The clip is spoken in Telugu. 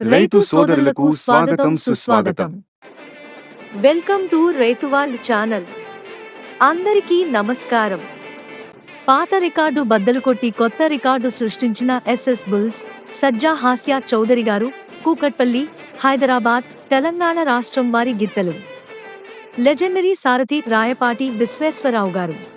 రైతు సోదరులకు స్వాగతం సుస్వాగతం. వెల్కమ్ టు రైతువాల్డ్ ఛానల్. అందరికీ నమస్కారం. పాత రికార్డు బద్దలు కొట్టి కొత్త రికార్డు సృష్టించిన ఎస్ఎస్ బుల్స్ సజ్జా హాస్య చౌదరి గారు కూకట్పల్లి హైదరాబాద్ తెలంగాణ రాష్ట్రం వారి గిత్తలు. లెజెండరీ సారథి రాయపాటి విశ్వేశ్వరరావు గారు.